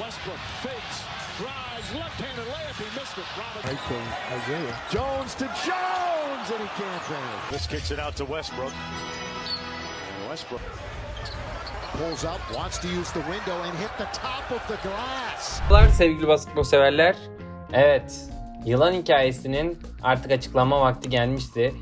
Westbrook fakes, drives, left-handed layup. He missed it. Robinson. Isaiah. Jones to Jones, and he can't finish. This kicks it out to Westbrook. And Westbrook pulls up, wants to use the window and hit the top of the glass. Merhabalar sevgili basketbol severler. Evet, yılan hikayesinin artık açıklanma vakti gelmişti.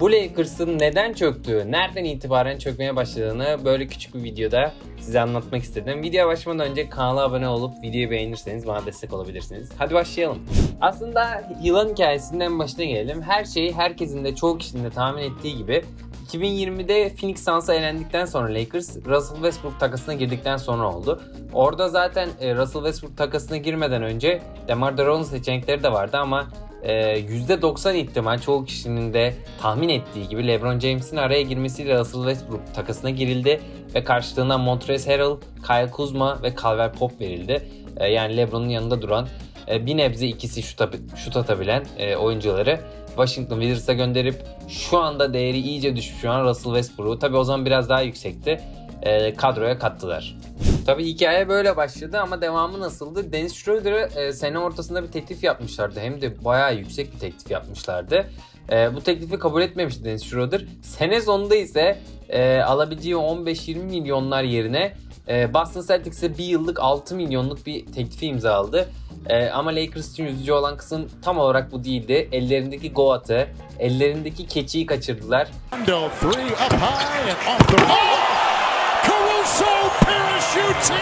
Bu Lakers'ın neden çöktüğü, nereden itibaren çökmeye başladığını böyle küçük bir videoda size anlatmak istedim. Videoya başlamadan önce kanala abone olup videoyu beğenirseniz bana destek olabilirsiniz. Hadi başlayalım. Aslında yılan hikayesinin en başına gelelim. Her şey herkesin de çoğu kişinin de tahmin ettiği gibi 2020'de Phoenix Suns'a elendikten sonra Lakers, Russell Westbrook takasına girdikten sonra oldu. Orada zaten e, Russell Westbrook takasına girmeden önce DeMar DeRozan seçenekleri de vardı ama %90 ihtimal çoğu kişinin de tahmin ettiği gibi LeBron James'in araya girmesiyle Russell Westbrook takasına girildi ve karşılığında Montrezl Harrell, Kyle Kuzma ve Caldwell Pop verildi. E, yani LeBron'un yanında duran e, bir nebze ikisi şut, şut atabilen e, oyuncuları Washington Wizards'a gönderip şu anda değeri iyice düşmüş olan Russell Westbrook'u tabi o zaman biraz daha yüksekti e, kadroya kattılar. Tabi hikaye böyle başladı ama devamı nasıldı? Dennis Schroeder'ı e, sene ortasında bir teklif yapmışlardı. Hem de bayağı yüksek bir teklif yapmışlardı. E, bu teklifi kabul etmemişti Dennis Schroeder. Sene sonunda ise e, alabileceği 15-20 milyonlar yerine e, Boston Celtics'e bir yıllık 6 milyonluk bir teklifi imzaladı. Ee, ama Lakers için üzücü olan kısım tam olarak bu değildi. Ellerindeki Goat'ı, ellerindeki keçiyi kaçırdılar. Rondo three up high and off the wall. Caruso parachutes in.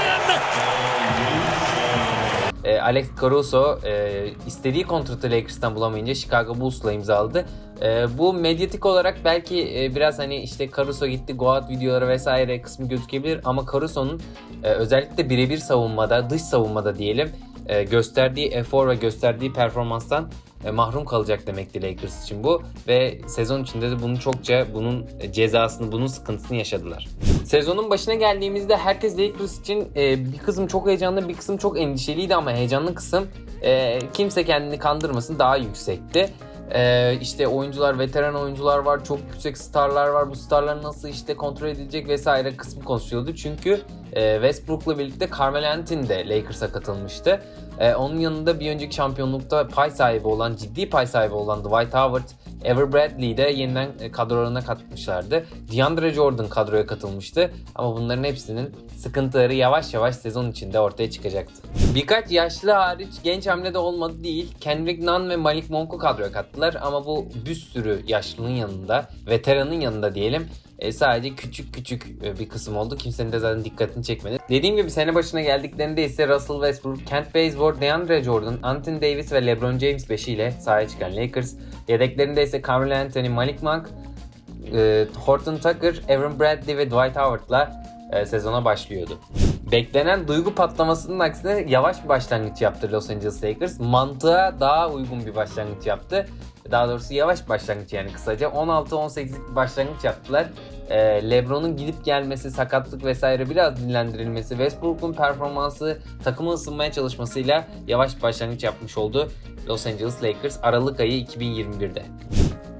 Ee, Alex Caruso e, istediği kontratı Lakers'tan bulamayınca Chicago Bulls'la imzaladı. Ee, bu medyatik olarak belki e, biraz hani işte Caruso gitti, Goat videoları vesaire kısmı gözükebilir ama Caruso'nun e, özellikle birebir savunmada, dış savunmada diyelim e, gösterdiği efor ve gösterdiği performanstan e, mahrum kalacak demekti Lakers için bu ve sezon içinde de bunu çokça bunun cezasını, bunun sıkıntısını yaşadılar. Sezonun başına geldiğimizde herkes Lakers için e, bir kısım çok heyecanlı, bir kısım çok endişeliydi ama heyecanlı kısım e, kimse kendini kandırmasın daha yüksekti. E, işte oyuncular, veteran oyuncular var, çok yüksek starlar var. Bu starlar nasıl işte kontrol edilecek vesaire kısmı konuşuluyordu. Çünkü e, Westbrook'la birlikte Carmelo Anthony de Lakers'a katılmıştı. E, onun yanında bir önceki şampiyonlukta pay sahibi olan, ciddi pay sahibi olan Dwight Howard, Ever Bradley'i de yeniden e, kadrolarına katmışlardı. DeAndre Jordan kadroya katılmıştı ama bunların hepsinin sıkıntıları yavaş yavaş sezon içinde ortaya çıkacaktı. Birkaç yaşlı hariç genç hamlede olmadı değil. Kendrick Nunn ve Malik Monk'u kadroya kattılar ama bu bir sürü yaşlının yanında, veteranın yanında diyelim e, sadece küçük küçük e, bir kısım oldu. Kimsenin de zaten dikkatini çekmedi. Dediğim gibi sene başına geldiklerinde ise Russell Westbrook, Kent Bazemore, DeAndre Jordan, Anthony Davis ve LeBron James beşiyle sahaya çıkan Lakers. Yedeklerinde ise Carmelo Anthony, Malik Monk, e, Horton Tucker, Aaron Bradley ve Dwight Howard'la e, sezona başlıyordu. Beklenen duygu patlamasının aksine yavaş bir başlangıç yaptı Los Angeles Lakers. Mantığa daha uygun bir başlangıç yaptı. Daha doğrusu yavaş başlangıç yani kısaca. 16-18'lik bir başlangıç yaptılar. Ee, LeBron'un gidip gelmesi, sakatlık vesaire biraz dinlendirilmesi, Westbrook'un performansı, takımı ısınmaya çalışmasıyla yavaş başlangıç yapmış oldu Los Angeles Lakers Aralık ayı 2021'de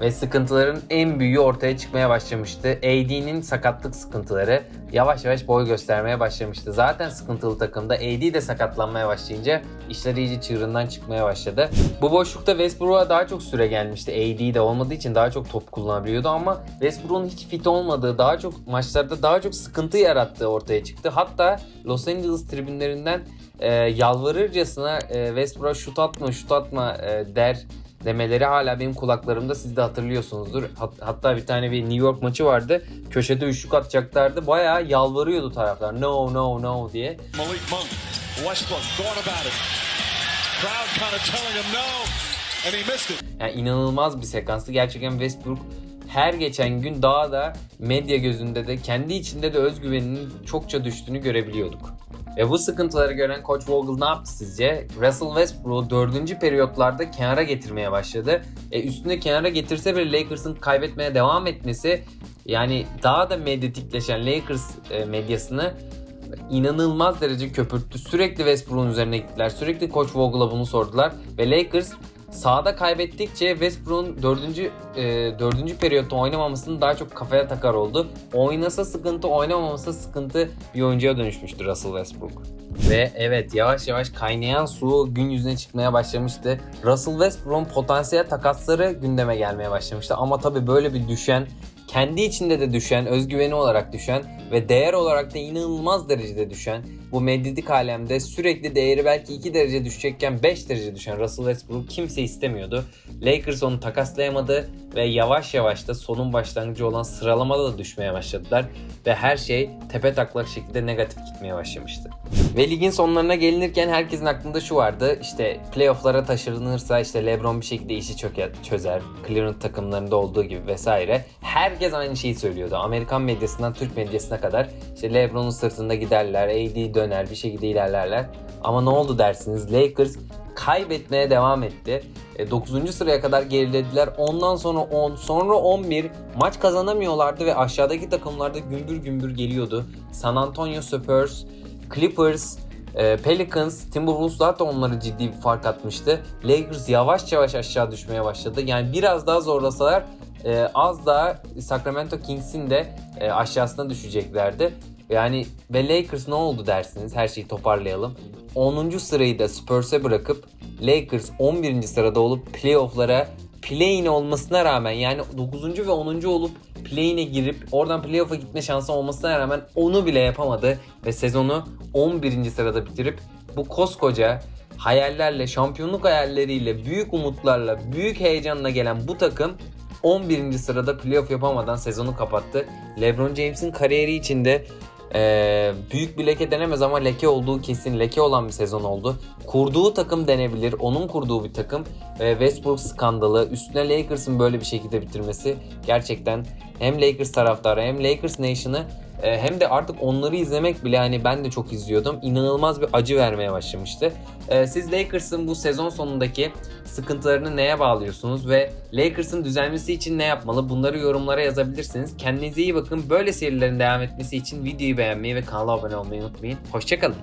ve sıkıntıların en büyüğü ortaya çıkmaya başlamıştı. AD'nin sakatlık sıkıntıları yavaş yavaş boy göstermeye başlamıştı. Zaten sıkıntılı takımda AD de sakatlanmaya başlayınca işler iyice çığırından çıkmaya başladı. Bu boşlukta Westbrook'a daha çok süre gelmişti. AD de olmadığı için daha çok top kullanabiliyordu ama Westbrook'un hiç fit olmadığı, daha çok maçlarda daha çok sıkıntı yarattığı ortaya çıktı. Hatta Los Angeles tribünlerinden e, yalvarırcasına e, Westbrook'a şut atma, şut atma e, der demeleri hala benim kulaklarımda siz de hatırlıyorsunuzdur. Hat- hatta bir tane bir New York maçı vardı. Köşede üçlük atacaklardı. Bayağı yalvarıyordu taraftar. No no no diye. Malik Monk, Westbrook going about it. Crowd kind of telling him no, and he missed it. Yani inanılmaz bir sekanstı. Gerçekten Westbrook her geçen gün daha da medya gözünde de kendi içinde de özgüveninin çokça düştüğünü görebiliyorduk. Ve bu sıkıntıları gören Coach Vogel ne yaptı sizce? Russell Westbrook'u dördüncü periyotlarda kenara getirmeye başladı. E üstüne kenara getirse bile Lakers'ın kaybetmeye devam etmesi yani daha da medyatikleşen Lakers e, medyasını inanılmaz derece köpürttü. Sürekli Westbrook'un üzerine gittiler. Sürekli Coach Vogel'a bunu sordular. Ve Lakers sahada kaybettikçe Westbrook'un 4. E, 4. periyotta oynamamasını daha çok kafaya takar oldu. Oynasa sıkıntı, oynamaması sıkıntı bir oyuncuya dönüşmüştü Russell Westbrook. Ve evet yavaş yavaş kaynayan su gün yüzüne çıkmaya başlamıştı. Russell Westbrook'un potansiyel takasları gündeme gelmeye başlamıştı. Ama tabii böyle bir düşen, kendi içinde de düşen, özgüveni olarak düşen ve değer olarak da inanılmaz derecede düşen bu medyatik alemde sürekli değeri belki 2 derece düşecekken 5 derece düşen Russell Westbrook kimse istemiyordu. Lakers onu takaslayamadı ve yavaş yavaş da sonun başlangıcı olan sıralamada da düşmeye başladılar ve her şey tepe taklak şekilde negatif gitmeye başlamıştı. Ve ligin sonlarına gelinirken herkesin aklında şu vardı. İşte playofflara taşınırsa işte LeBron bir şekilde işi çöker, çözer. Cleveland takımlarında olduğu gibi vesaire. Herkes aynı şeyi söylüyordu. Amerikan medyasından Türk medyasına kadar işte LeBron'un sırtında giderler, AD döner, bir şekilde ilerlerler. Ama ne oldu dersiniz? Lakers kaybetmeye devam etti. 9. sıraya kadar gerilediler. Ondan sonra 10, sonra 11 maç kazanamıyorlardı ve aşağıdaki takımlarda gümbür gümbür geliyordu. San Antonio Spurs, Clippers, e, Pelicans, Timberwolves zaten onları ciddi bir fark atmıştı. Lakers yavaş yavaş aşağı düşmeye başladı. Yani biraz daha zorlasalar e, az daha Sacramento Kings'in de e, aşağısına düşeceklerdi. Yani ve Lakers ne oldu dersiniz? Her şeyi toparlayalım. 10. sırayı da Spurs'e bırakıp Lakers 11. sırada olup playoff'lara play-in olmasına rağmen yani 9. ve 10. olup play-in'e girip oradan playoff'a gitme şansı olmasına rağmen onu bile yapamadı ve sezonu 11. sırada bitirip bu koskoca hayallerle, şampiyonluk hayalleriyle, büyük umutlarla, büyük heyecanla gelen bu takım 11. sırada playoff yapamadan sezonu kapattı. LeBron James'in kariyeri içinde ee, büyük bir leke denemez ama leke olduğu kesin leke olan bir sezon oldu. Kurduğu takım denebilir. Onun kurduğu bir takım. Ve Westbrook skandalı. Üstüne Lakers'ın böyle bir şekilde bitirmesi gerçekten hem Lakers taraftarı hem Lakers Nation'ı e, hem de artık onları izlemek bile hani ben de çok izliyordum. İnanılmaz bir acı vermeye başlamıştı. E, siz Lakers'ın bu sezon sonundaki sıkıntılarını neye bağlıyorsunuz ve Lakers'ın düzelmesi için ne yapmalı? Bunları yorumlara yazabilirsiniz. Kendinize iyi bakın. Böyle serilerin devam etmesi için videoyu beğenmeyi ve kanala abone olmayı unutmayın. Hoşçakalın.